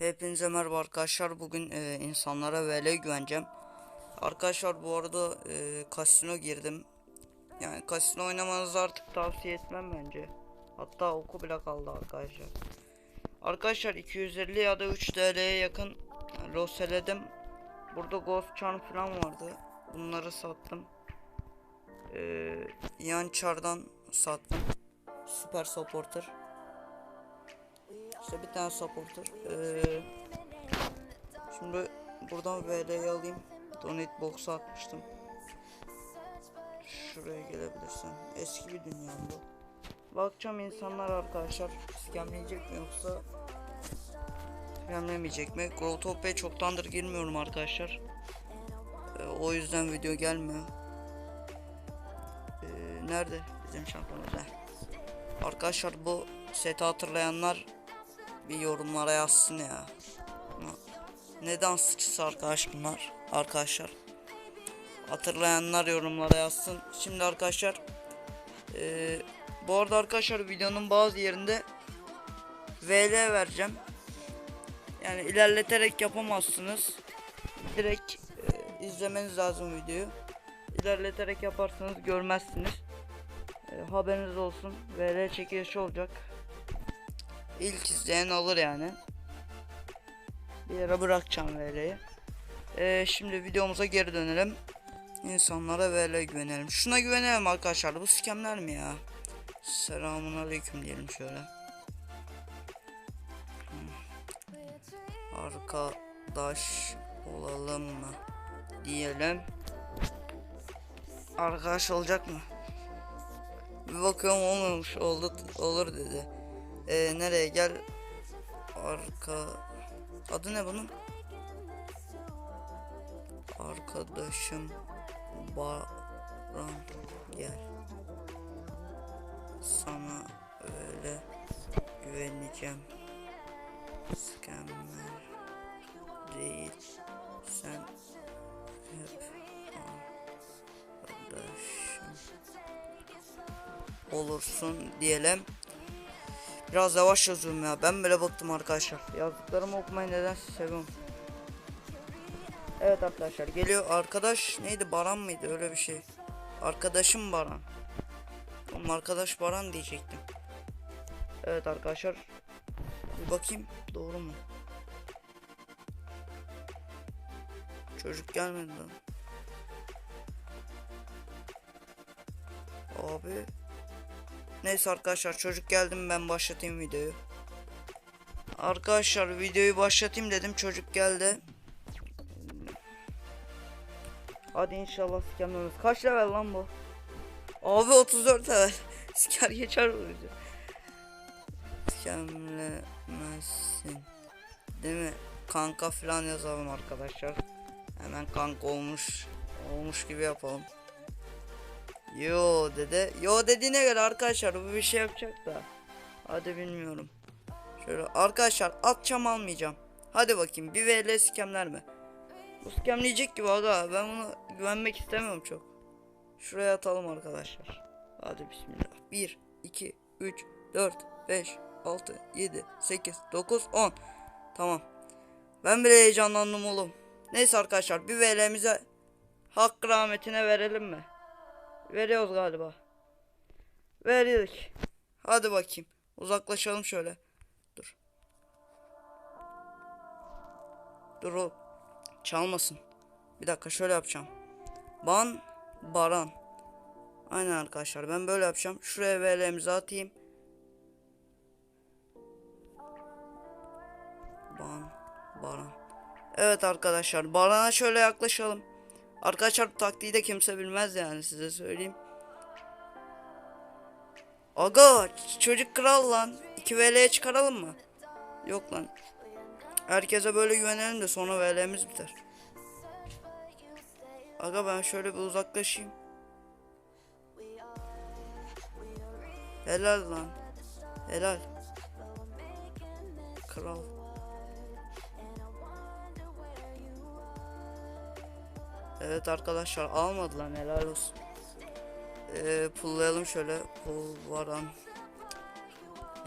Hepinize merhaba arkadaşlar. Bugün e, insanlara VL güveneceğim. Arkadaşlar bu arada e, kasino girdim. Yani kasino oynamanızı artık tavsiye etmem bence. Hatta oku bile kaldı arkadaşlar. Arkadaşlar 250 ya da 3 TL'ye yakın loseledim. Burada Ghost Charm falan vardı. Bunları sattım. E, yan çardan sattım. Süper supporter. İşte bir tane supporter. Ee, şimdi buradan VL'yi alayım. Donate box'a atmıştım. Şuraya gelebilirsen. Eski bir dünya bu. Bakacağım insanlar arkadaşlar scamleyecek mi yoksa scamlemeyecek mi? Growtopia'ya çoktandır girmiyorum arkadaşlar. Ee, o yüzden video gelmiyor. Ee, nerede bizim şampiyonumuz? Heh. Arkadaşlar bu seti hatırlayanlar bir yorumlara yazsın ya. Ne dansçısı arkadaş bunlar arkadaşlar. Hatırlayanlar yorumlara yazsın. Şimdi arkadaşlar eee, bu arada arkadaşlar videonun bazı yerinde VL vereceğim. Yani ilerleterek yapamazsınız. Direkt eee, izlemeniz lazım videoyu. İlerleterek yaparsanız görmezsiniz. Eee, haberiniz olsun. VL çekilişi olacak. İlk izleyen alır yani. Bir yere bırakacağım VL'yi. Ee, şimdi videomuza geri dönelim. İnsanlara VL güvenelim. Şuna güvenelim arkadaşlar. Bu skemler mi ya? Selamun aleyküm diyelim şöyle. Arkadaş olalım mı? Diyelim. Arkadaş olacak mı? Bir bakıyorum olmamış oldu olur dedi. Ee, nereye gel? Arka adı ne bunun? Arkadaşım Baran gel. Sana öyle güveneceğim. Scammer değil. Sen hep arkadaşım olursun diyelim. Biraz yavaş yazıyorum ya. Ben bile bıktım arkadaşlar. Yazdıklarımı okumayı neden seviyorum. Evet arkadaşlar geliyor. Arkadaş neydi? Baran mıydı? Öyle bir şey. Arkadaşım Baran. Oğlum arkadaş Baran diyecektim. Evet arkadaşlar. Bir bakayım. Doğru mu? Çocuk gelmedi lan. Abi. Neyse arkadaşlar çocuk geldim ben başlatayım videoyu. Arkadaşlar videoyu başlatayım dedim çocuk geldi. Hadi inşallah sikemlemez. Kaç level lan bu? Abi 34 level. Siker geçer bu video. Sikemlemezsin. Değil mi? Kanka falan yazalım arkadaşlar. Hemen kanka olmuş. Olmuş gibi yapalım. Yo dedi. Yo dediğine göre arkadaşlar bu bir şey yapacak da. Hadi bilmiyorum. Şöyle arkadaşlar atacağım almayacağım. Hadi bakayım bir VL skemler mi? Bu skemleyecek gibi aga ben buna güvenmek istemiyorum çok. Şuraya atalım arkadaşlar. Hadi bismillah. 1, 2, 3, 4, 5, 6, 7, 8, 9, 10. Tamam. Ben bile heyecanlandım oğlum. Neyse arkadaşlar bir VL'mize hakkı rahmetine verelim mi? Veriyoruz galiba. Verdik. Hadi bakayım. Uzaklaşalım şöyle. Dur. Dur o. Çalmasın. Bir dakika şöyle yapacağım. Ban Baran. Aynen arkadaşlar ben böyle yapacağım. Şuraya VL'mizi atayım. Ban Baran. Evet arkadaşlar Baran'a şöyle yaklaşalım. Arkadaşlar taktiği de kimse bilmez yani size söyleyeyim. Aga çocuk kral lan. 2 VL'ye çıkaralım mı? Yok lan. Herkese böyle güvenelim de sonra VL'miz biter. Aga ben şöyle bir uzaklaşayım. Helal lan. Helal. Kral. Evet arkadaşlar almadı lan helal olsun. Ee, pullayalım şöyle. Pul varan.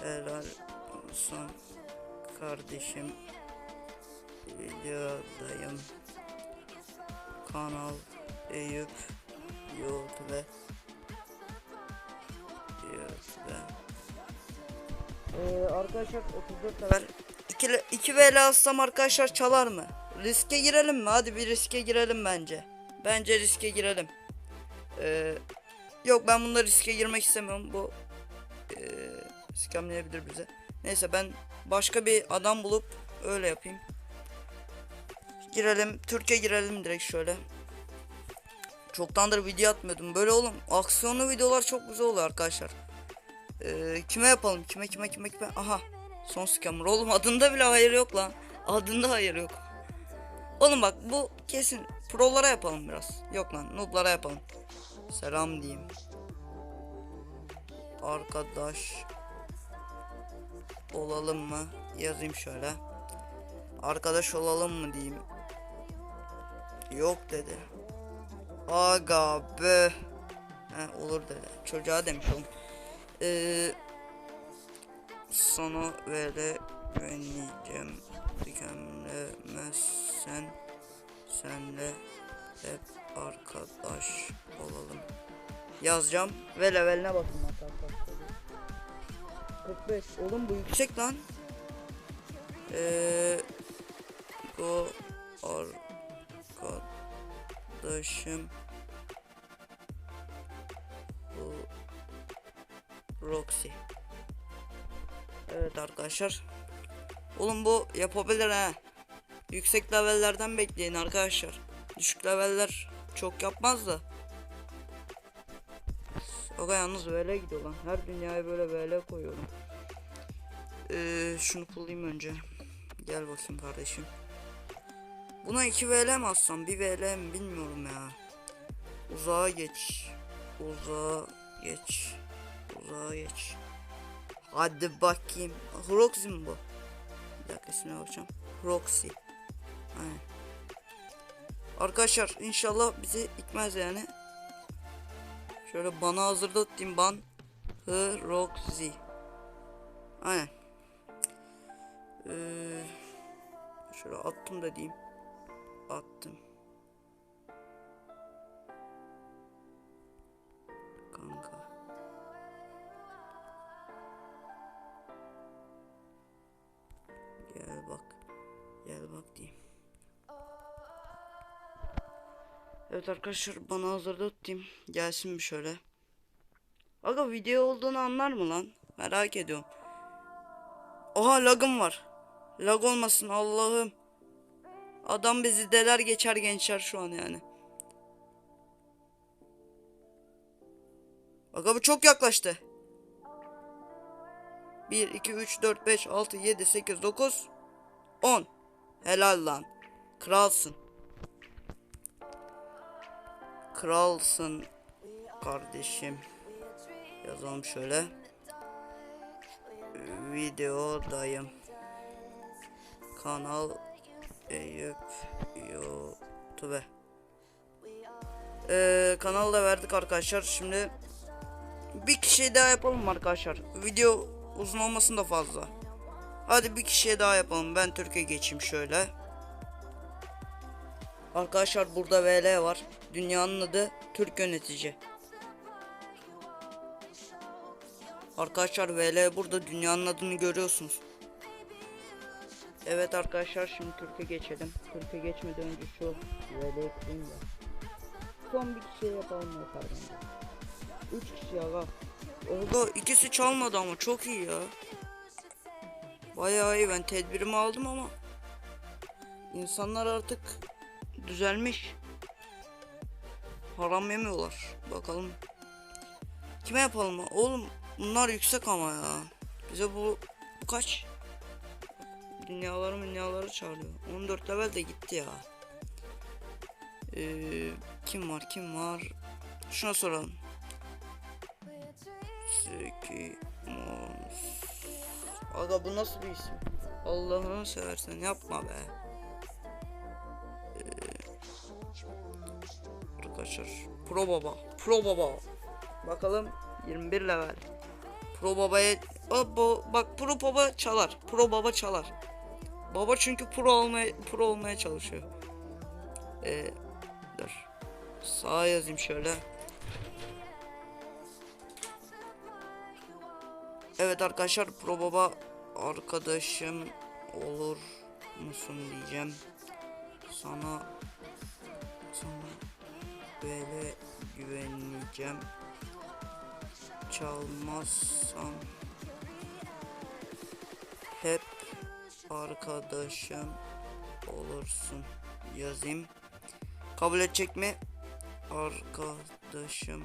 Helal olsun kardeşim. videodayım. Kanal Eyüp YouTube YouTube ee, arkadaşlar 34 level 2, 2 VL alsam arkadaşlar çalar mı? Riske girelim mi? Hadi bir riske girelim bence. Bence riske girelim. Ee, yok ben bunda riske girmek istemiyorum. Bu ee, scamleyebilir bize. Neyse ben başka bir adam bulup öyle yapayım. Girelim. Türkiye girelim direkt şöyle. Çoktandır video atmıyordum. Böyle oğlum aksiyonlu videolar çok güzel oluyor arkadaşlar. Ee, kime yapalım? Kime kime kime kime? Aha. Son scammer. Oğlum adında bile hayır yok lan. Adında hayır yok. Oğlum bak bu kesin prolara yapalım biraz. Yok lan nooblara yapalım. Selam diyeyim. Arkadaş olalım mı? Yazayım şöyle. Arkadaş olalım mı diyeyim. Yok dedi. Aga be. He, olur dedi. Çocuğa demiş oğlum. Ee, sana böyle güveneceğim. Tükenmezsen senle hep arkadaş olalım. Yazacağım ve leveline bakın arkadaşlar. 45. Oğlum bu yüksek lan. Ee, bu arkadaşım bu Roxy. Evet arkadaşlar. Oğlum bu yapabilir ha. Yüksek levellerden bekleyin arkadaşlar. Düşük leveller çok yapmaz da. Aga yalnız böyle gidiyor lan. Her dünyaya böyle böyle koyuyorum. Ee, şunu pullayayım önce. Gel bakayım kardeşim. Buna 2 VL mi atsam? 1 VL mi bilmiyorum ya. Uzağa geç. Uzağa geç. Uzağa geç. Hadi bakayım. Roxy mi bu? Dakika ismine bakacağım. Roxy. Aynen. Arkadaşlar inşallah bizi ikmez yani. Şöyle bana hazırda tutayım ban. Hı Roxy. Aynen. Ee, şöyle attım da diyeyim. Attım. Evet arkadaşlar bana hazırda tutayım. Gelsin bir şöyle. Aga video olduğunu anlar mı lan? Merak ediyorum. Oha lagım var. Lag olmasın Allah'ım. Adam bizi deler geçer gençler şu an yani. Aga bu çok yaklaştı. 1, 2, 3, 4, 5, 6, 7, 8, 9, 10. Helal lan. Kralsın. Kralsın kardeşim. Yazalım şöyle. Videodayım. Kanal Eyüp YouTube. Ee, kanalı da verdik arkadaşlar. Şimdi bir kişi daha yapalım arkadaşlar. Video uzun olmasın da fazla. Hadi bir kişiye daha yapalım. Ben Türkiye geçeyim şöyle. Arkadaşlar burada VL var. Dünyanın adı Türk yönetici. Arkadaşlar VL burada dünyanın adını görüyorsunuz. Evet arkadaşlar şimdi Türkiye geçelim. Türkiye geçmeden önce şu VL'yi kırayım da. Son bir kişiye yapalım yeter bence. 3 kişi aga. Oldu ikisi çalmadı ama çok iyi ya. Bayağı iyi ben tedbirimi aldım ama insanlar artık düzelmiş. Haram yemiyorlar. Bakalım. Kime yapalım? Oğlum bunlar yüksek ama ya. Bize bu, bu kaç? Dünyaları dünyaları çağırıyor. 14 level de gitti ya. Ee, kim var kim var? Şuna soralım. Zeki Mons. Aga bu nasıl bir isim? Allah'ını seversen yapma be. Arkadaşlar Pro Baba Pro Baba Bakalım 21 level Pro Baba'ya o, bu, bak Pro Baba çalar Pro Baba çalar Baba çünkü pro olmaya pro olmaya çalışıyor. Ee, dur. Sağa yazayım şöyle. Evet arkadaşlar Pro Baba arkadaşım olur musun diyeceğim. Sana böyle güveneceğim. Çalmazsan hep arkadaşım olursun yazayım. Kabul edecek mi? Arkadaşım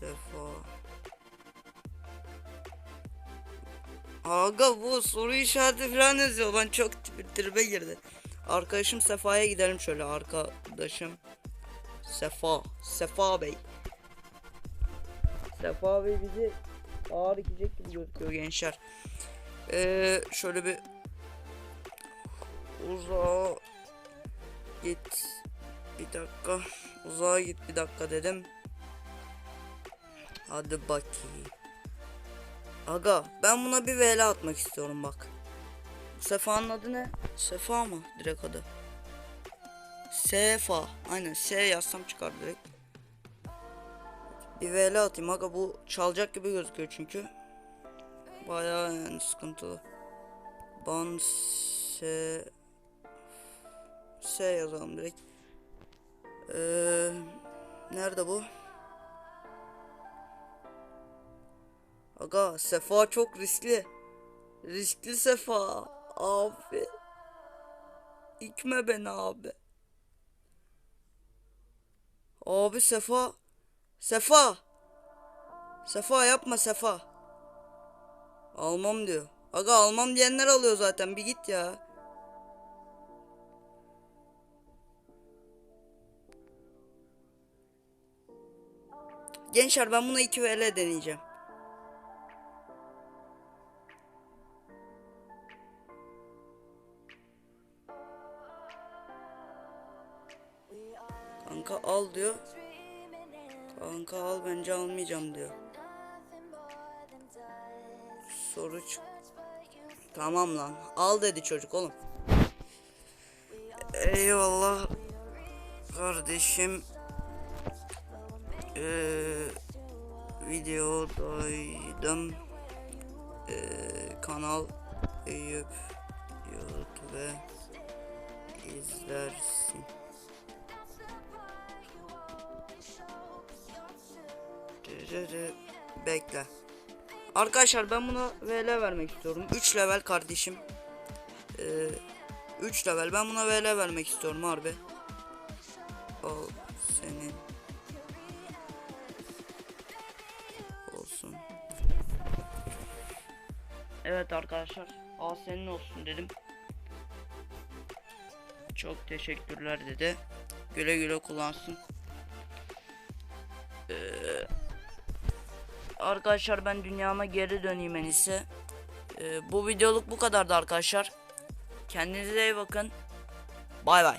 Sefa Aga bu soru işareti falan yazıyor lan çok tri- tribe girdi. Arkadaşım Sefa'ya gidelim şöyle arkadaşım. Sefa, Sefa Bey. Sefa Bey bizi ağır gidecek gibi gözüküyor gençler. Ee, şöyle bir uzağa git bir dakika uzağa git bir dakika dedim. Hadi bakayım. Aga ben buna bir VL atmak istiyorum bak. Sefa'nın adı ne? Sefa mı direkt adı? Sefa. Aynen S yazsam çıkar direkt. Bir VL atayım aga bu çalacak gibi gözüküyor çünkü. Bayağı yani sıkıntılı. Ban S S yazalım direkt. Ee, nerede bu? Aga Sefa çok riskli. Riskli Sefa. Abi. İkme beni abi. Abi Sefa. Sefa. Sefa yapma Sefa. Almam diyor. Aga almam diyenler alıyor zaten bir git ya. Gençler ben buna 2 VL deneyeceğim. Kanka al diyor. Kanka al bence almayacağım diyor. Soru çık. Tamam lan. Al dedi çocuk oğlum. Eyvallah. Kardeşim. Ee, videodaydım. Ee, kanal Eyüp YouTube Dırırı. Bekle. Arkadaşlar ben buna VL vermek istiyorum. 3 level kardeşim. Ee, 3 level. Ben buna VL vermek istiyorum harbi. Al senin. Olsun. Evet arkadaşlar. Al senin olsun dedim. Çok teşekkürler dedi. Güle güle kullansın. Arkadaşlar ben dünyama geri döneyim en iyisi. Ee, bu videoluk bu kadardı arkadaşlar. Kendinize iyi bakın. Bay bay.